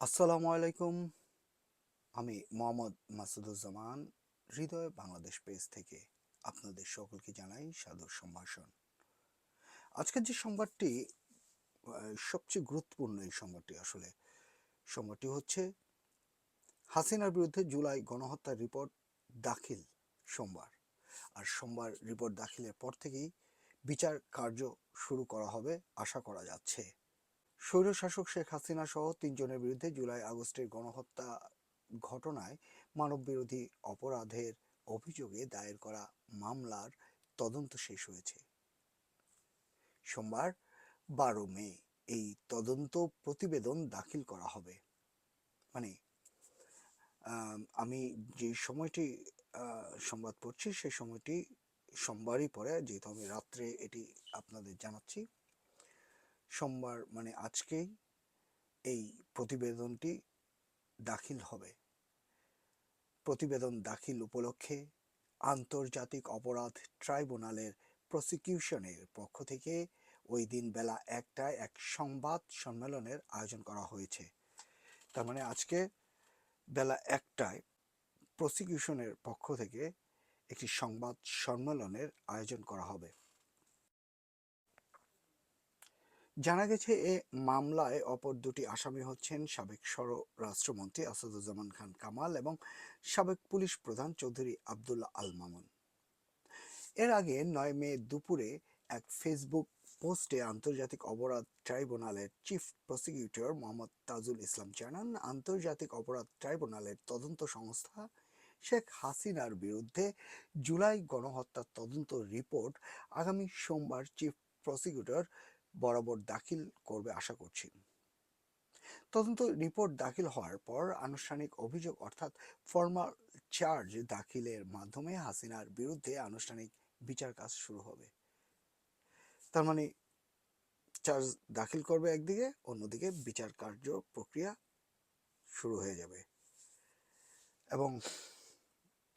আসসালামু আলাইকুম। আমি মোহাম্মদ মাসুদুজ্জামান, হৃদয় বাংলাদেশ পেজ থেকে আপনাদের সকলকে জানাই সাদর সম্ভাষণ। আজকের যে সংবাদটি সবচেয়ে গুরুত্বপূর্ণ এই সংবাদটি আসলে, সংবাদটি হচ্ছে হাসিনার বিরুদ্ধে জুলাই গণহত্যার রিপোর্ট দাখিল সোমবার। আর সোমবার রিপোর্ট দাখিলের পর থেকেই বিচার কার্য শুরু করা হবে, আশা করা যাচ্ছে। স্বৈরশাসক শেখ হাসিনা সহ তিনজনের বিরুদ্ধে জুলাই আগস্টের গণহত্যা ঘটনায় মানববিরোধী অপরাধের অভিযোগে দায়ের করা মামলার তদন্ত শেষ হয়েছে। সোমবার বারো মে এই তদন্ত প্রতিবেদন দাখিল করা হবে। মানে আম, যে সময়টি সংবাদ পড়ছি সেই সময়টি সোমবারই পরে যেহেতু আমি রাত্রে এটি আপনাদের জানাচ্ছি। সোমবার মানে আজকেই এই প্রতিবেদনটি দাখিল হবে। প্রতিবেদন দাখিল উপলক্ষে আন্তর্জাতিক অপরাধ ট্রাইব্যুনালের প্রসিকিউশনের পক্ষ থেকে ওই দিন বেলা একটায় এক সংবাদ সম্মেলনের আয়োজন করা হয়েছে। তার মানে আজকে বেলা একটায় প্রসিকিউশনের পক্ষ থেকে একটি সংবাদ সম্মেলনের আয়োজন করা হবে। জানা গেছে, এ মামলায় অপর দুটি আসামি হচ্ছেন সাবেক স্বরাষ্ট্রমন্ত্রী আসাদুজ্জামান খান কামাল এবং সাবেক পুলিশ প্রধান চৌধুরী আবদুল্লাহ আল মামুন। এর আগে নয় মে দুপুরে এক ফেসবুক পোস্টে আন্তর্জাতিক অপরাধ ট্রাইব্যুনালের চিফ প্রসিকিউটর মোহাম্মদ তাজুল ইসলাম জানান, আন্তর্জাতিক অপরাধ ট্রাইব্যুনালের তদন্ত সংস্থা শেখ হাসিনার বিরুদ্ধে জুলাই গণহত্যার তদন্ত রিপোর্ট আগামী সোমবার চিফ প্রসিকিউটর বরাবর দাখিল করবে আশা করছি। তদন্ত রিপোর্ট দাখিল হওয়ার পর আনুষ্ঠানিক অভিযোগ অর্থাৎ ফর্মাল চার্জ দাখিলের মাধ্যমে হাসিনার বিরুদ্ধে আনুষ্ঠানিক বিচার কাজ শুরু হবে। তার মানে চার্জ দাখিল করবে একদিকে, অন্যদিকে বিচার কার্য প্রক্রিয়া শুরু হয়ে যাবে। এবং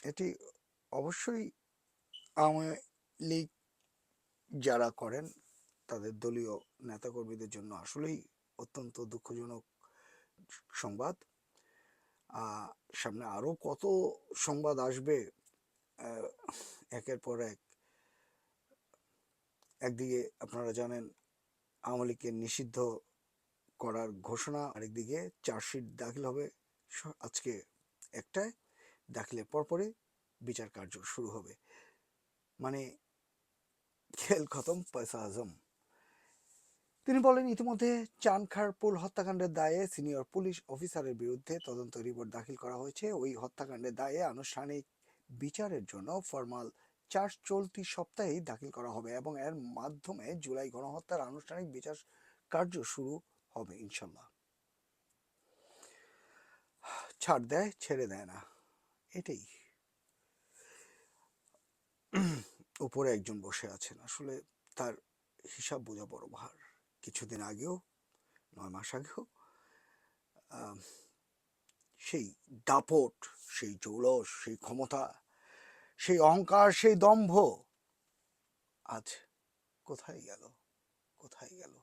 এটি অবশ্যই আওয়ামী লীগ যারা করেন তাদের দলীয় নেতাকর্মীদের জন্য আসলেই অত্যন্ত দুঃখজনক সংবাদ। সামনে আরও কত সংবাদ আসবে একের পর এক। একদিকে আপনারা জানেন, আওয়ামী নিষিদ্ধ করার ঘোষণা, আরেকদিকে চার্জশিট দাখিল হবে আজকে একটায়। দাখিলের পরপরে বিচার কার্য শুরু হবে। মানে খেল খতম, পয়সা আজম তিনি বলেন, ইতিমধ্যে চানখার পুল হত্যাকাণ্ডের দায়ে সিনিয়র পুলিশ অফিসারের বিরুদ্ধে তদন্ত রিপোর্ট দাখিল করা হয়েছে। ওই হত্যাকাণ্ডের দায়ে আনুষ্ঠানিক বিচারের জন্য ফরমাল চার্জ চলতি সপ্তাহেই দাখিল করা হবে এবং এর মাধ্যমে জুলাই গণহত্যার আনুষ্ঠানিক বিচার কার্য শুরু হবে ইনশাল্লাহ ছাড় দেয়, ছেড়ে দেয় না। এটাই। উপরে একজন বসে আছেন। আসলে তার হিসাব বোঝা বড় ভার। কিছুদিন আগেও, নয় মাস আগেও সেই দাপট, সেই জৌলস, সেই ক্ষমতা, সেই অহংকার, সেই দম্ভ আজ কোথায় গেল? কোথায় গেল?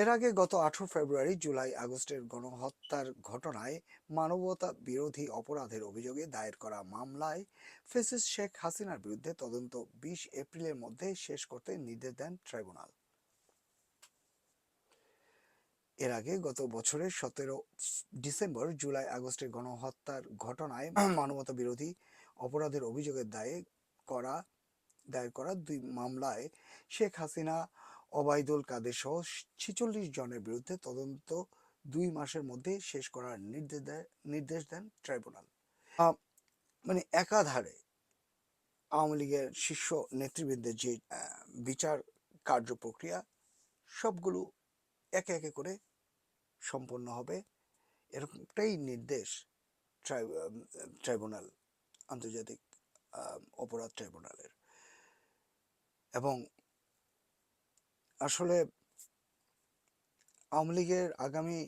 এর আগে গত আঠারো ফেব্রুয়ারি, জুলাই আগস্টের গণহত্যার ঘটনায় মানবতা বিরোধী অপরাধের অভিযোগে দায়ের করা মামলায় ফেসিস শেখ হাসিনার বিরুদ্ধে তদন্ত বিশ এপ্রিলের মধ্যে শেষ করতে নির্দেশ দেন ট্রাইব্যুনাল। এর আগে গত বছরের সতেরো ডিসেম্বর, জুলাই আগস্টের গণহত্যার ঘটনায় মানবতা বিরোধী অপরাধের অভিযোগে দায়ে করা, দায়ের করা দুই মামলায় শেখ হাসিনা ওবায়দুল কাদের সহ ছেচল্লিশ জনের বিরুদ্ধে তদন্ত দুই মাসের মধ্যে শেষ করার নির্দেশ দেয়, নির্দেশ দেন ট্রাইব্যুনাল। মানে একাধারে আওয়ামী লীগের শীর্ষ নেতৃবৃন্দের যে বিচার কার্য প্রক্রিয়া, সবগুলো একে একে করে সম্পন্ন হবে। এরকমটাই নির্দেশ ট্রাই- ট্রাইব্যুনাল, আন্তর্জাতিক অপরাধ ট্রাইব্যুনালের। এবং আসলে আওয়ামী লীগের আগামী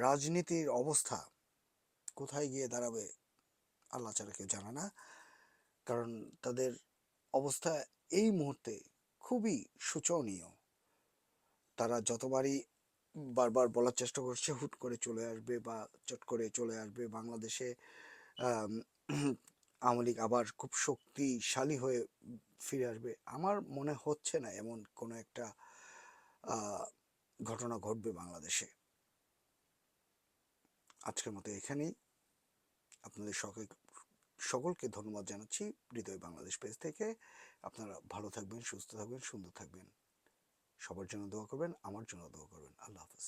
রাজনীতির অবস্থা কোথায় গিয়ে দাঁড়াবে আল্লাহ ছাড়া কেউ জানে না। কারণ তাদের অবস্থা এই মুহূর্তে খুবই শোচনীয়। তারা যতবারই বারবার বলার চেষ্টা করছে, হুট করে চলে আসবে বা চট করে চলে আসবে বাংলাদেশে আওয়ামী লীগ আবার খুব শক্তিশালী হয়ে ফিরে আসবে। আমার মনে হচ্ছে না এমন কোনো একটা ঘটনা ঘটবে বাংলাদেশে। আজকের মতো এখানেই। আপনাদের সকল, সকলকে ধন্যবাদ জানাচ্ছি হৃদয় বাংলাদেশ পেজ থেকে। আপনারা ভালো থাকবেন, সুস্থ থাকবেন, সুন্দর থাকবেন। সবার জন্য দোয়া করবেন, আমার জন্য দোয়া করবেন। আল্লাহ হাফেজ।